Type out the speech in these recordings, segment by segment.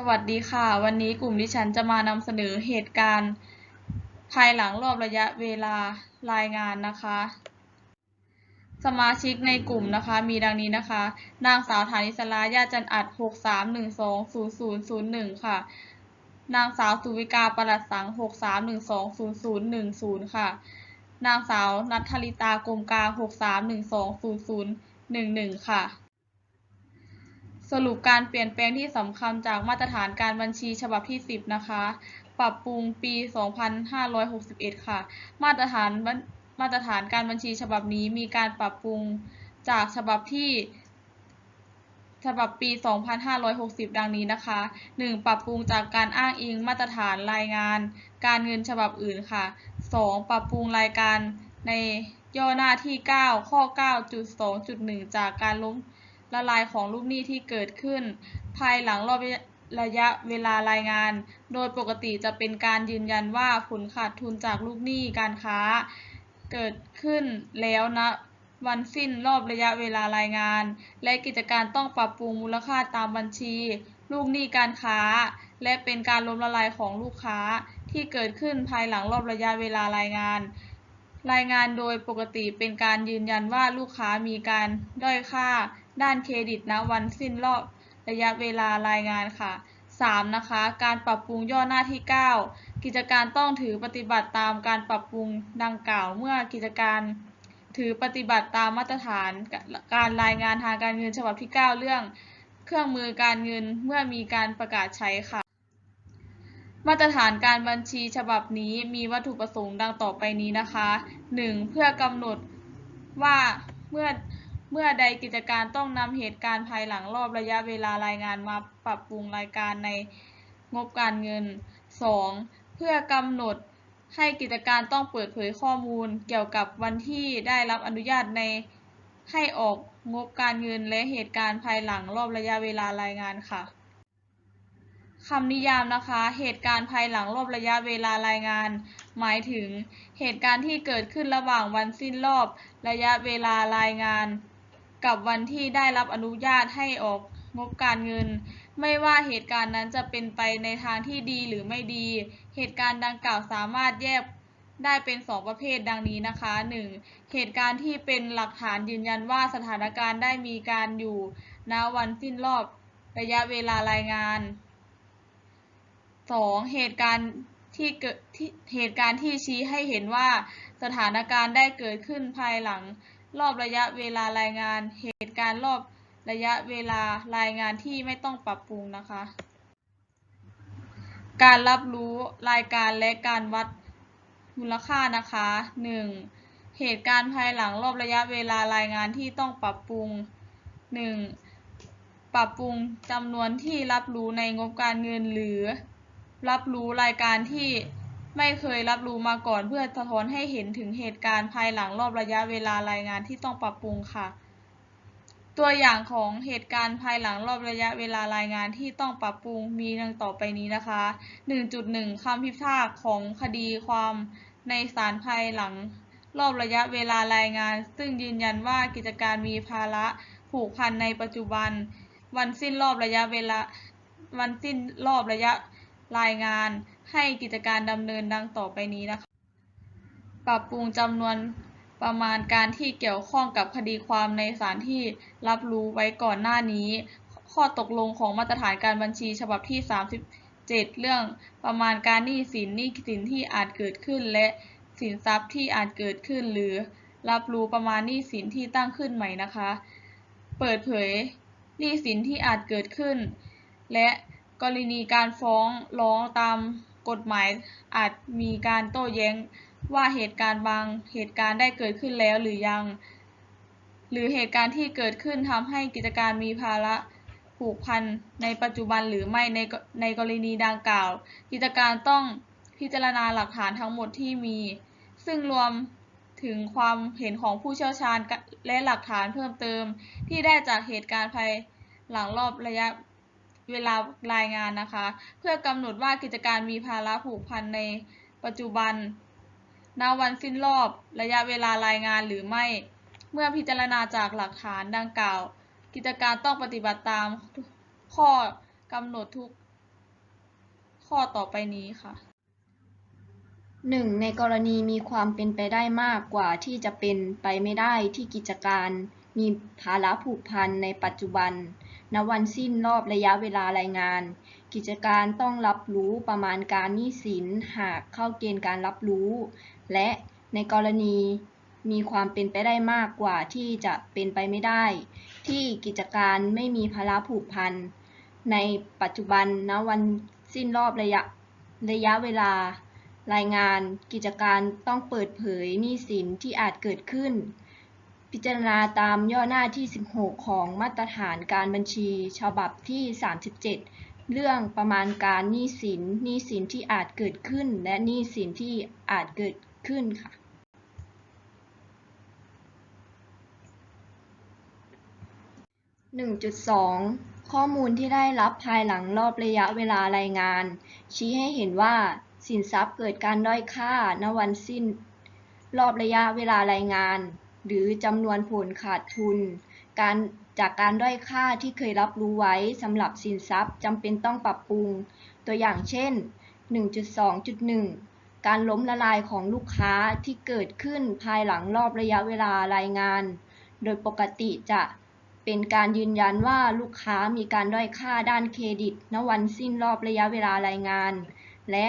สวัสดีค่ะ วันนี้กลุ่มดิฉันจะมานำเสนอเหตุการณ์ ภายหลังรอบระยะเวลารายงานนะคะ สมาชิกในกลุ่มนะคะมีดังนี้นะคะ นางสาวฐานิสลาญาจันอัด 63120001 ค่ะ นางสาวสุวิกาประหลัดสัง 63120010 ค่ะ นางสาวนัทธลิตากรมกาง63120011 ค่ะ สรุปการเปลี่ยนแปลงที่สำคัญจากมาตรฐานการบัญชีฉบับที่ 10 นะคะ ปรับปรุงปี 2561 ค่ะ มาตรฐานมาตรฐานการบัญชีฉบับนี้มีการปรับปรุงจากฉบับที่ ฉบับปี 2560 ดังนี้นะคะ 1. ปรับปรุงจากการอ้างอิงมาตรฐานรายงาน การเงินฉบับอื่นค่ะ 2. ปรับปรุงรายการในย่อหน้าที่ 9 ข้อ 9.2.1 จากการล้ม ละลายของลูกหนี้ที่เกิดขึ้น ภายหลังรอบระยะเวลารายงาน โดยปกติจะเป็นการยืนยันว่าผลขาดทุนจากลูกหนี้การค้า เกิดขึ้นแล้วณวันสิ้นรอบระยะเวลารายงาน และกิจการต้องปรับปรุงมูลค่าตามบัญชี ลูกหนี้การค้า และเป็นการล้มละลายของลูกค้าที่เกิดขึ้นภายหลังรอบระยะเวลารายงาน รายงานโดยปกติเป็นการยืนยันว่าลูกค้ามีการด้อยค่า ด้านเครดิตณวันสิ้นรอบระยะเวลารายงานค่ะ 3. นะคะ การปรับปรุงย่อหน้าที่ 9 กิจการต้องถือปฏิบัติตามการปรับปรุงดังกล่าวเมื่อกิจการถือปฏิบัติตามมาตรฐานการรายงานทางการเงินฉบับที่ 9 เรื่อง เครื่องมือการเงินเมื่อมีการประกาศใช้ค่ะ มาตรฐานการบัญชีฉบับนี้มีวัตถุประสงค์ดังต่อไปนี้นะคะ 1. เพื่อกำหนดว่าเมื่อ มื่อใดกิจการต้องนำเหตุการณ์ภายหลังรอบระยะเวลารายงานมาปรับปรุงรายการในงบการเงิน 2. เพื่อกำหนดให้กิจการต้องเปิดเผยข้อมูล เกี่ยวกับวันที่ได้รับอนุญาตในให้ออกงบการเงินและเหตุการณ์ภายหลังรอบระยะเวลารายงานค่ะคำนิยามนะคะ เหตุการณ์ภายหลังรอบระยะเวลารายงาน หมายถึงเหตุการณ์ที่เกิดขึ้นระหว่างวันสิ้นรอบระยะเวลารายงาน กับวันที่ได้รับอนุญาตให้ออกงบการเงิน ไม่ว่าเหตุการณ์นั้นจะเป็นไปในทางที่ดีหรือไม่ดี เหตุการณ์ดังกล่าวสามารถแยกได้เป็น2ประเภทดังนี้นะคะ 1. เหตุการณ์ที่เป็นหลักฐานยืนยันว่าสถานการณ์ได้มีการอยู่ณวันสิ้นรอบระยะเวลารายงาน 2. เหตุการณ์ที่เกิดที่เหตุการณ์ที่ชี้ให้เห็นว่าสถานการณ์ได้เกิดขึ้นภายหลัง รอบระยะเวลารายงาน เหตุการณ์รอบระยะเวลารายงานที่ไม่ต้องปรับปรุงนะคะ การรับรู้รายการและการวัดมูลค่านะคะ 1. เหตุการณ์ภายหลังรอบระยะเวลารายงานที่ต้องปรับปรุง 1. ปรับปรุงจำนวนที่รับรู้ในงบการเงินหรือ รับรู้รายการที่ ไม่เคยรับรู้มาก่อนเพื่อสะท้อนให้เห็นถึงเหตุการณ์ภายหลังรอบระยะเวลารายงานที่ต้องปรับปรุงค่ะ ตัวอย่างของเหตุการณ์ภายหลังรอบระยะเวลารายงานที่ต้องปรับปรุงมีดังต่อไปนี้นะคะ 1.1คำพิพากษาของคดีความในศาลภายหลังรอบระยะเวลารายงาน ซึ่งยืนยันว่ากิจการมีภาระผูกพันในปัจจุบัน วันสิ้นรอบระยะเวลาวันสิ้นรอบระยะรายงาน ให้กิจการดำเนินดังต่อไปนี้นะคะ ปรับปรุงจำนวนประมาณการที่เกี่ยวข้องกับคดีความในศาลที่รับรู้ไว้ก่อนหน้านี้ ข้อตกลงของมาตรฐานการบัญชีฉบับที่ 37 เรื่องประมาณการหนี้สินหนี้สินที่อาจเกิดขึ้น และสินทรัพย์ที่อาจเกิดขึ้น หรือรับรู้ประมาณหนี้สินที่ตั้งขึ้นใหม่นะคะ เปิดเผยหนี้สินที่อาจเกิดขึ้น และกรณีการฟ้องร้องตาม กฎหมายอาจมีการโต้แย้งว่าเหตุการณ์บางเหตุการณ์ได้เกิดขึ้นแล้วหรือยัง หรือเหตุการณ์ที่เกิดขึ้นทำให้กิจการมีภาระผูกพันในปัจจุบันหรือไม่ในในกรณีดังกล่าว กิจการต้องพิจารณาหลักฐานทั้งหมดที่มี ซึ่งรวมถึงความเห็นของผู้เชี่ยวชาญและหลักฐานเพิ่มเติม ที่ได้จากเหตุการณ์ภายหลังรอบระยะ เวลารายงานนะคะ เพื่อกำหนดว่ากิจการมีภาระผูกพันในปัจจุบันณวันสิ้นรอบระยะเวลารายงานหรือไม่ เมื่อพิจารณาจากหลักฐานดังกล่าว กิจการต้องปฏิบัติตามข้อกำหนดทุกข้อต่อไปนี้ค่ะ 1. ในกรณีมีความเป็นไปได้มากกว่าที่จะเป็นไปไม่ได้ที่กิจการมีภาระผูกพันในปัจจุบัน ณวันสิ้นรอบระยะเวลารายงาน กิจการต้องรับรู้ประมาณการหนี้สินหากเข้าเกณฑ์การรับรู้ และในกรณีมีความเป็นไปได้มากกว่าที่จะเป็นไปไม่ได้ ที่กิจการไม่มีภาระผูกพัน ในปัจจุบันณวันสิ้นรอบระยะระยะเวลารายงาน กิจการต้องเปิดเผยหนี้สินที่อาจเกิดขึ้น พิจารณาตามย่อหน้าที่ 16 ของมาตรฐานการบัญชีฉบับที่ 37 เรื่องประมาณการหนี้สินหนี้สินที่อาจเกิดขึ้น และหนี้สินที่อาจเกิดขึ้นค่ะ 1.2 ข้อมูลที่ได้รับภายหลังรอบระยะเวลารายงาน ชี้ให้เห็นว่าสินทรัพย์เกิดการด้อยค่าณวันสิ้น รอบระยะเวลารายงาน หรือจำนวนผลขาดทุน การจากการด้อยค่าที่เคยรับรู้ไว้สำหรับสินทรัพย์จำเป็นต้องปรับปรุง ตัวอย่างเช่น 1.2.1 การล้มละลายของลูกค้าที่เกิดขึ้นภายหลังรอบระยะเวลารายงาน โดยปกติจะเป็นการยืนยันว่าลูกค้ามีการด้อยค่าด้านเครดิต ณ วันสิ้นรอบระยะเวลารายงาน และ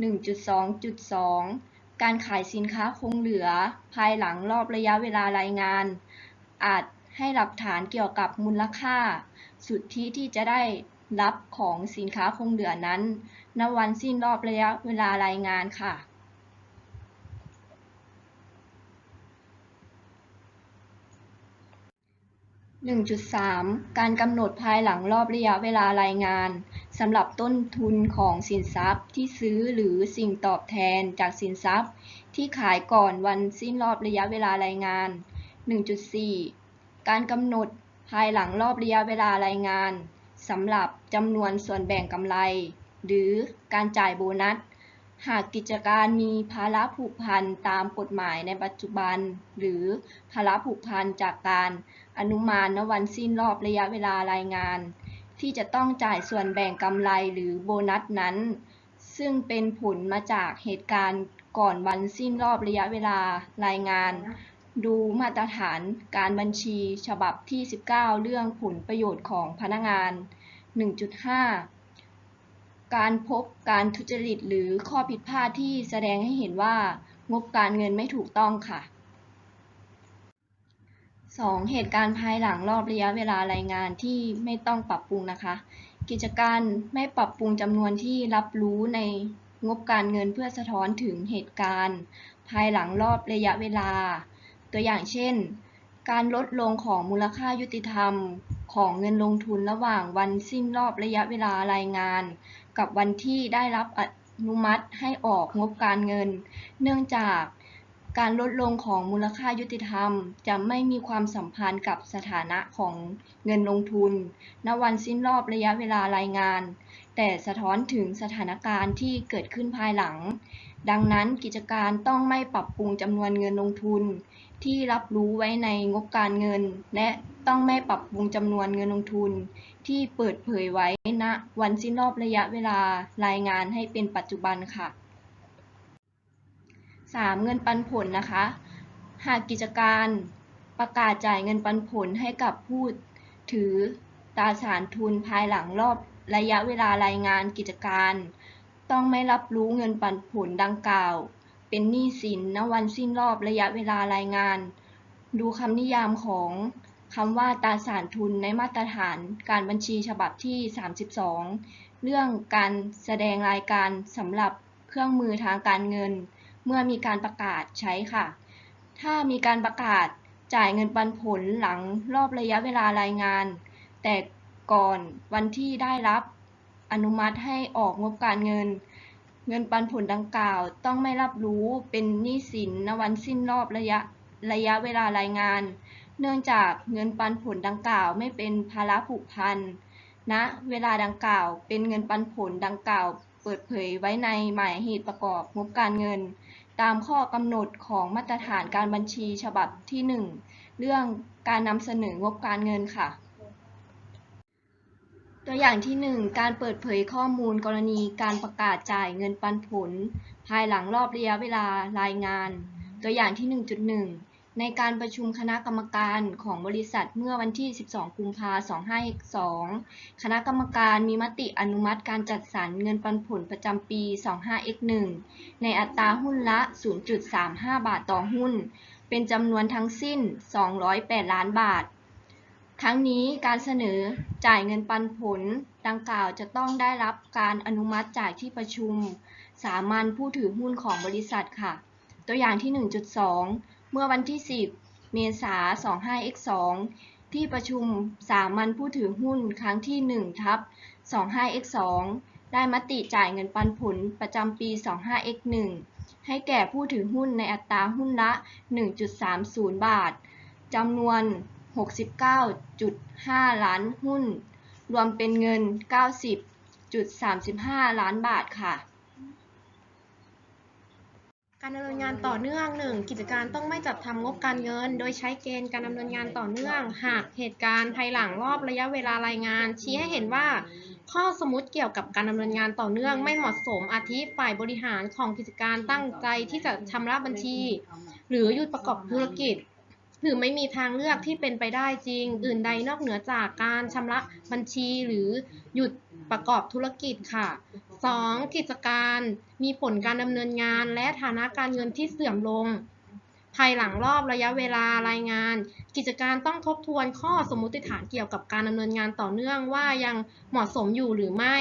1.2.2 การขายสินค้าคงเหลือภายหลังรอบระยะเวลารายงาน อาจให้หลักฐานเกี่ยวกับมูลค่า สุทธิที่จะได้รับของสินค้าคงเหลือนั้น ณ วันสิ้นรอบระยะเวลารายงานค่ะ1.3 การกำหนดภายหลังรอบระยะเวลารายงาน สำหรับต้นทุนของสินทรัพย์ที่ซื้อหรือสิ่งตอบแทนจากสินทรัพย์ ที่ขายก่อนวันสิ้นรอบระยะเวลารายงาน 1.4 การกำหนดภายหลังรอบระยะเวลารายงานสำหรับจำนวนส่วนแบ่งกำไร หรือการจ่ายโบนัส หากกิจการมีภาระผูกพันตามกฎหมายในปัจจุบัน หรือภาระผูกพันจากการอนุมานณวันสิ้นรอบระยะเวลารายงาน ที่จะต้องจ่ายส่วนแบ่งกำไรหรือโบนัสนั้น ซึ่งเป็นผลมาจากเหตุการณ์ก่อนวันสิ้นรอบระยะเวลารายงาน ดูมาตรฐานการบัญชีฉบับที่ 19 เรื่องผลประโยชน์ของพนักงาน 1.5 การพบการทุจริตหรือข้อผิดพลาดที่แสดงให้เห็นว่างบการเงินไม่ถูกต้องค่ะ 2. เหตุการณ์ภายหลังรอบระยะเวลารายงานที่ไม่ต้องปรับปรุงนะคะ กิจการไม่ปรับปรุงจำนวนที่รับรู้ในงบการเงินเพื่อสะท้อนถึงเหตุการณ์ ภายหลังรอบระยะเวลา ตัวอย่างเช่น การลดลงของมูลค่ายุติธรรม ของเงินลงทุนระหว่างวันสิ้นรอบระยะเวลารายงาน กับวันที่ได้รับอนุมัติให้ออกงบการเงิน เนื่องจาก การลดลงของมูลค่ายุติธรรม จะไม่มีความสัมพันธ์กับสถานะของเงินลงทุน ณ วันสิ้นรอบระยะเวลารายงาน แต่สะท้อนถึงสถานการณ์ที่เกิดขึ้นภายหลัง ดังนั้นกิจการต้องไม่ปรับปรุงจำนวนเงินลงทุน ที่รับรู้ไว้ในงบการเงิน และต้องไม่ปรับปรุงจำนวนเงินลงทุน ที่เปิดเผยไว้ณวันสิ้นรอบระยะเวลารายงานให้เป็นปัจจุบันค่ะ 3. เงินปันผลนะคะ หากกิจการประกาศจ่ายเงินปันผลให้กับผู้ถือตราสารทุนภายหลังรอบระยะเวลารายงานกิจการ ต้องไม่รับรู้เงินปันผลดังกล่าว เป็นหนี้สินณวันสิ้นรอบระยะเวลารายงาน ดูคำนิยามของคำว่าตราสารทุนในมาตรฐานการบัญชีฉบับที่ 32 เรื่องการแสดงรายการสำหรับเครื่องมือทางการเงิน เมื่อมีการประกาศใช้ค่ะ ถ้ามีการประกาศจ่ายเงินปันผลหลังรอบระยะเวลารายงาน แต่ก่อนวันที่ได้รับอนุมัติให้ออกงบการเงิน เงินปันผลดังกล่าวต้องไม่รับรู้เป็นหนี้สินณวันสิ้นรอบระยะระยะเวลารายงาน เนื่องจากเงินปันผลดังกล่าวไม่เป็นภาระผูกพันณนะเวลาดังกล่าวเป็นเงินปันผลดังกล่าว เปิดเผยไว้ในหมายเหตุประกอบงบการเงิน ตามข้อกำหนดของมาตรฐานการบัญชีฉบับที่ 1 เรื่องการนำเสนองบการเงินค่ะ ตัวอย่างที่ 1 การเปิดเผยข้อมูลกรณีการประกาศจ่ายเงินปันผล ภายหลังรอบระยะเวลารายงาน ตัวอย่างที่ 1.1 ในการประชุมคณะกรรมการของบริษัทเมื่อวันที่ 12 กุมภาพันธ์ 2562 คณะกรรมการมีมติอนุมัติการจัดสรรเงินปันผลประจำปี 25x1 ในอัตราหุ้นละ 0.35 บาทต่อหุ้น เป็นจำนวนทั้งสิ้น 208 ล้านบาท ทั้งนี้การเสนอจ่ายเงินปันผลดังกล่าวจะต้องได้รับการอนุมัติจากที่ประชุมสามัญผู้ถือหุ้นของบริษัทค่ะ ตัวอย่างที่ 1.2 เมื่อวันที่ 10 เมษายน 25x2 ที่ประชุมสามัญผู้ถือหุ้นครั้งที่ 1 ทับ 25x2 ได้มติจ่ายเงินปันผลประจำปี 25x1 ให้แก่ผู้ถือหุ้นในอัตราหุ้นละ 1.30 บาท จำนวน 69.5 ล้านหุ้น รวมเป็นเงิน 90.35 ล้านบาทค่ะ การดำเนินงานต่อเนื่อง 1. กิจการต้องไม่จัดทำงบการเงิน โดยใช้เกณฑ์การดำเนินงานต่อเนื่อง หากเหตุการณ์ภายหลังรอบระยะเวลารายงาน ชี้ให้เห็นว่า ข้อสมมติเกี่ยวกับการดำเนินงานต่อเนื่องไม่เหมาะสมอาทิฝ่ายบริหารของกิจการตั้งใจที่จะชำระบัญชี หรือหยุดประกอบธุรกิจ หรือไม่มีทางเลือกที่เป็นไปได้จริง อื่นใดนอกเหนือจากการชำระบัญชีหรือหยุดประกอบธุรกิจค่ะ 2. กิจการมีผลการดำเนินงาน และฐานะการเงินที่เสื่อมลง ภายหลังรอบระยะเวลารายงาน กิจการต้องทบทวนข้อสมมติฐานเกี่ยวกับการดำเนินงานต่อเนื่องว่ายังเหมาะสมอยู่หรือไม่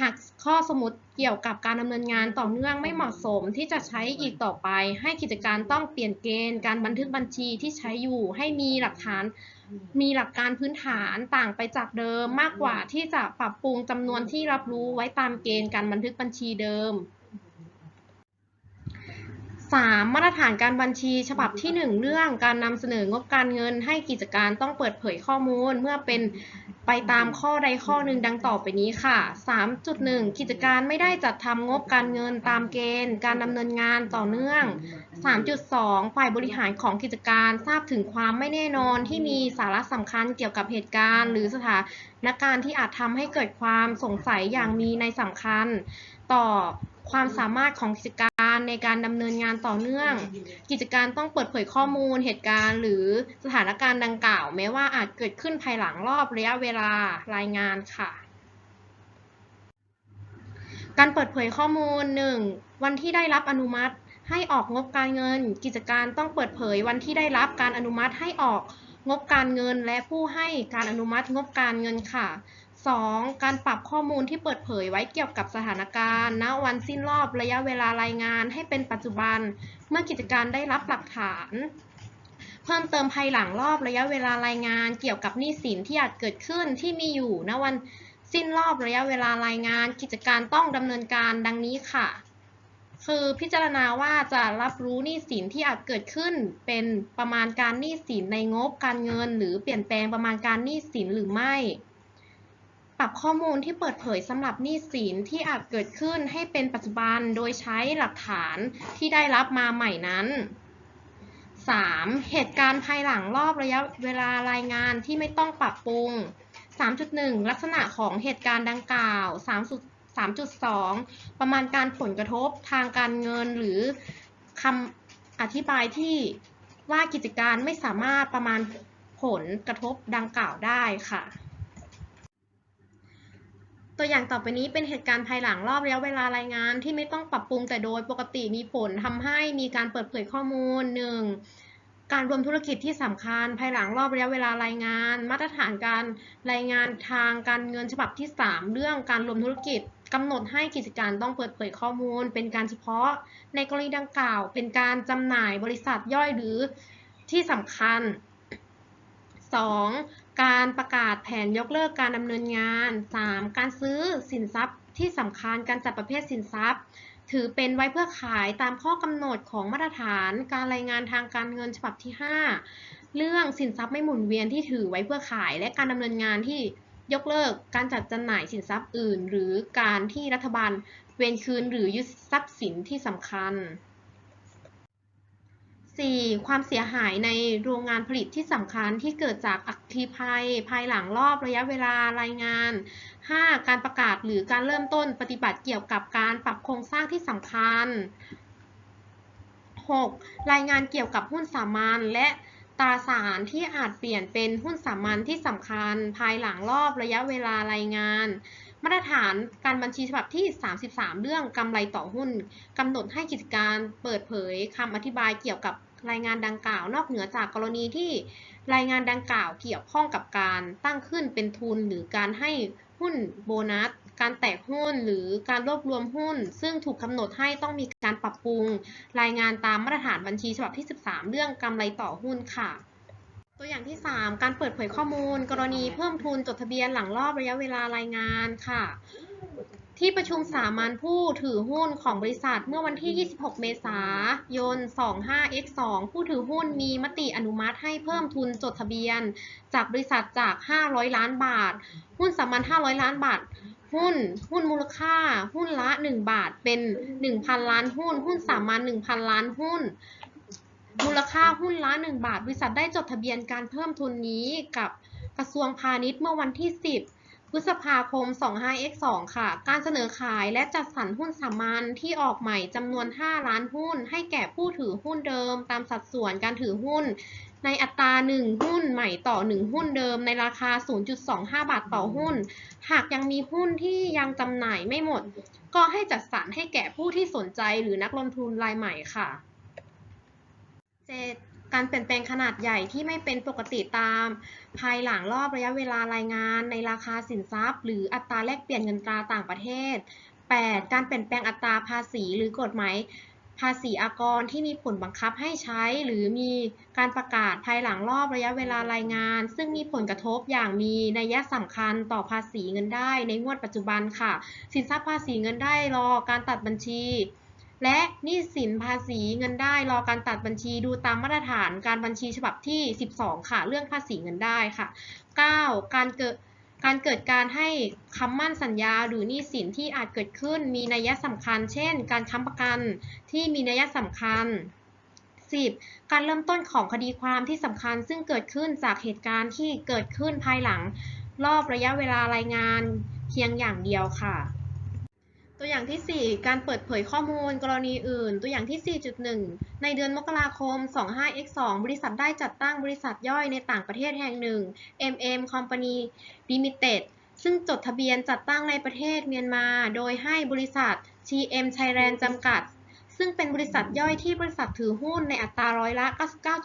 หากข้อสมมติเกี่ยวกับการดำเนินงานต่อเนื่องไม่เหมาะสมที่จะใช้อีกต่อไป ให้กิจการต้องเปลี่ยนเกณฑ์การบันทึกบัญชีที่ใช้อยู่ให้มีหลักฐาน มีหลักการพื้นฐานต่างไปจากเดิมมากกว่าที่จะปรับปรุงจำนวนที่รับรู้ไว้ตามเกณฑ์การบันทึกบัญชีเดิม 3. มาตรฐานการบัญชีฉบับที่ 1 เรื่องการนำเสนองบการเงินให้กิจการต้องเปิดเผยข้อมูลเมื่อเป็น ไปตามข้อใดข้อหนึ่งดังต่อไปนี้ค่ะ 3.1 กิจการไม่ได้จัดทำงบการเงินตามเกณฑ์ การดำเนินงานต่อเนื่อง 3.2 ฝ่ายบริหารของกิจการทราบถึงความไม่แน่นอนที่มีสาระสำคัญเกี่ยวกับเหตุการณ์ หรือสถานการณ์ที่อาจทำให้เกิดความสงสัยอย่างมีในสำคัญ ต่อ ความสามารถของกิจการในการดำเนินงานต่อเนื่อง กิจการต้องเปิดเผยข้อมูลเหตุการณ์ หรือสถานการณ์ดังกล่าว แม้ว่าอาจเกิดขึ้นภายหลังรอบระยะเวลารายงานค่ะ การเปิดเผยข้อมูล 1. วันที่ได้รับอนุมัติ ให้ออกงบการเงิน กิจการต้องเปิดเผยวันที่ได้รับการอนุมัติให้ออกงบการเงินและผู้ให้การอนุมัติงบการเงินค่ะ 2. การปรับข้อมูลที่เปิดเผยไว้เกี่ยวกับสถานการณ์ณวันสิ้นรอบระยะเวลารายงานให้เป็นปัจจุบัน เมื่อกิจการได้รับหลักฐาน เพิ่มเติมภายหลังรอบระยะเวลารายงาน เกี่ยวกับหนี้สินที่อาจเกิดขึ้นที่มีอยู่ณวันสิ้นรอบระยะเวลารายงาน กิจการต้องดำเนินการดังนี้ค่ะ คือพิจารณาว่าจะรับรู้หนี้สินที่อาจเกิดขึ้น เป็นประมาณการหนี้สินในงบการเงิน หรือเปลี่ยนแปลงประมาณการหนี้สินหรือไม่ ปรับข้อมูลที่เปิดเผยสำหรับหนี้สินที่อาจเกิดขึ้นให้เป็นปัจจุบันโดยใช้หลักฐานที่ได้รับมาใหม่นั้น 3. เหตุการณ์ภายหลังรอบระยะเวลารายงานที่ไม่ต้องปรับปรุง 3.1 ลักษณะของเหตุการณ์ดังกล่าว 3.2 ประมาณการผลกระทบทางการเงินหรือคำอธิบายที่ว่ากิจการไม่สามารถประมาณผลกระทบดังกล่าวได้ค่ะ ตัวอย่างต่อไปนี้เป็นเหตุการณ์ภายหลังรอบระยะเวลารายงานที่ไม่ต้องปรับปรุงแต่โดยปกติมีผลทำให้มีการเปิดเผยข้อมูล 1. การรวมธุรกิจที่สำคัญ ภายหลังรอบระยะเวลารายงาน มาตรฐานการรายงานทางการเงินฉบับที่ 3 เรื่องการรวมธุรกิจกำหนดให้กิจการต้องเปิดเผยข้อมูล เป็นการเฉพาะ ในกรณีดังกล่าว เป็นการจำหน่ายบริษัทย่อยหรือที่สำคัญ 2. การประกาศแผนยกเลิกการดำเนินงาน 3. การซื้อสินทรัพย์ที่สำคัญการจัดประเภทสินทรัพย์ ถือเป็นไว้เพื่อขายตามข้อกำหนดของมาตรฐานการรายงานทางการเงินฉบับที่ 5 เรื่องสินทรัพย์ไม่หมุนเวียนที่ถือไว้เพื่อขาย และการดำเนินงานที่ยกเลิกการจัดจำหน่ายสินทรัพย์อื่น หรือการที่รัฐบาลเวนคืนหรือยึดทรัพย์สินที่สำคัญ 4. ความเสียหายในโรงงานผลิตที่สำคัญที่เกิดจากอัคคีภัย ภายหลังรอบระยะเวลารายงาน 5. การประกาศหรือการเริ่มต้นปฏิบัติเกี่ยวกับการปรับโครงสร้างที่สำคัญ 6. รายงานเกี่ยวกับหุ้นสามัญและตราสารที่อาจเปลี่ยนเป็นหุ้นสามัญที่สำคัญ ภายหลังรอบระยะเวลารายงาน มาตรฐานการบัญชีฉบับที่ 33 เรื่องกำไรต่อหุ้นกำหนดให้กิจการเปิดเผยคำอธิบายเกี่ยวกับรายงานดังกล่าว นอกเหนือจากกรณีที่รายงานดังกล่าวเกี่ยวข้องกับการตั้งขึ้นเป็นทุนหรือการให้หุ้นโบนัส การแตกหุ้นหรือการรวบรวมหุ้น ซึ่งถูกกำหนดให้ต้องมีการปรับปรุง รายงานตามมาตรฐานบัญชีฉบับที่ 13 เรื่องกำไรต่อหุ้นค่ะ ตัวอย่างที่ 3 การเปิดเผยข้อมูล กรณีเพิ่มทุนจดทะเบียนหลังรอบระยะเวลารายงานค่ะ ที่ประชุมสามัญผู้ถือหุ้นของบริษัทเมื่อวันที่ 26 เมษายน 25x2 ผู้ถือหุ้นมีมติอนุมัติให้เพิ่มทุนจดทะเบียน จากบริษัทจาก 500 ล้านบาท หุ้นสามัญ500 ล้านบาทหุ้น หุ้นมูลค่า หุ้นละ 1 บาท เป็น 1,000 ล้านหุ้น หุ้นสามัญ1,000 ล้านหุ้น มูลค่าหุ้นละ1บาท บริษัทได้จดทะเบียนการเพิ่มทุนนี้กับกระทรวงพาณิชย์เมื่อวันที่ 10 พฤษภาคม 25x2 ค่ะ การเสนอขายและจัดสรรหุ้นสามัญที่ออกใหม่จำนวน 5 ล้านหุ้น ให้แก่ผู้ถือหุ้นเดิม ตามสัดส่วนการถือหุ้น ในอัตรา 1 หุ้นใหม่ต่อ 1 หุ้นเดิม ในราคา 0.25 บาทต่อหุ้น หากยังมีหุ้นที่ยังจำหน่ายไม่หมด ก็ให้จัดสรรให้แก่ผู้ที่สนใจหรือนักลงทุนรายใหม่ค่ะ 7. การเปลี่ยนแปลงขนาดใหญ่ที่ไม่เป็นปกติตาม ภายหลังรอบระยะเวลารายงานในราคาสินทรัพย์ หรืออัตราแลกเปลี่ยนเงินตราต่างประเทศ 8. การเปลี่ยนแปลงอัตราภาษีหรือกฎหมายภาษีอากรที่มีผลบังคับให้ใช้ หรือมีการประกาศภายหลังรอบระยะเวลารายงาน ซึ่งมีผลกระทบอย่างมีนัยสำคัญต่อภาษีเงินได้ในงวดปัจจุบันค่ะ สินทรัพย์ภาษีเงินได้รอการตัดบัญชี และหนี้สินภาษีเงินได้รอการตัดบัญชีดูตามมาตรฐานการบัญชีฉบับที่ 12 ค่ะ เรื่องภาษีเงินได้ค่ะ 9. การเกิดการเกิดการให้คำมั่นสัญญาหรือหนี้สินที่อาจเกิดขึ้นมีนัยสำคัญ เช่น การค้ำประกันที่มีนัยสำคัญ 10. การเริ่มต้นของคดีความที่สำคัญ ซึ่งเกิดขึ้นจากเหตุการณ์ที่เกิดขึ้นภายหลัง รอบระยะเวลารายงานเพียงอย่างเดียวค่ะ ตัวอย่างที่ 4 การเปิดเผยข้อมูล กรณีอื่น ตัวอย่างที่ 4.1 ในเดือนมกราคม 25x2 บริษัทได้จัดตั้งบริษัทย่อยในต่างประเทศแห่งหนึ่ง MM Company Limited ซึ่งจดทะเบียนจัดตั้งในประเทศเมียนมา โดยให้บริษัท TM Thailand จำกัด ซึ่งเป็นบริษัทย่อยที่บริษัทถือหุ้นในอัตราร้อยละ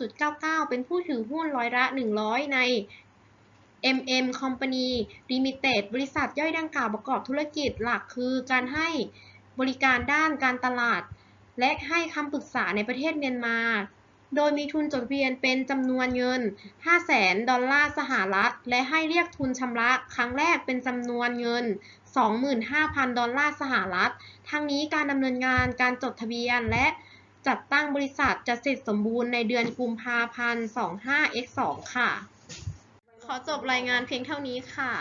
99.99 เป็นผู้ถือหุ้นร้อยละ 100 ใน MM Company Limited บริษัทย่อยดังกล่าวประกอบธุรกิจหลักคือการให้บริการด้านการตลาด และให้คำปรึกษาในประเทศเมียนมา โดยมีทุนจดทะเบียนเป็นจำนวนเงิน 500,000 ดอลลาร์สหรัฐ และให้เรียกทุนชำระครั้งแรกเป็นจำนวนเงิน 25,000 ดอลลาร์สหรัฐ ทั้งนี้การดำเนินงานการจดทะเบียนและจัดตั้งบริษัทจะเสร็จสมบูรณ์ในเดือนกุมภาพันธ์ 25x2 ค่ะ ขอจบรายงานเพียงเท่านี้ค่ะ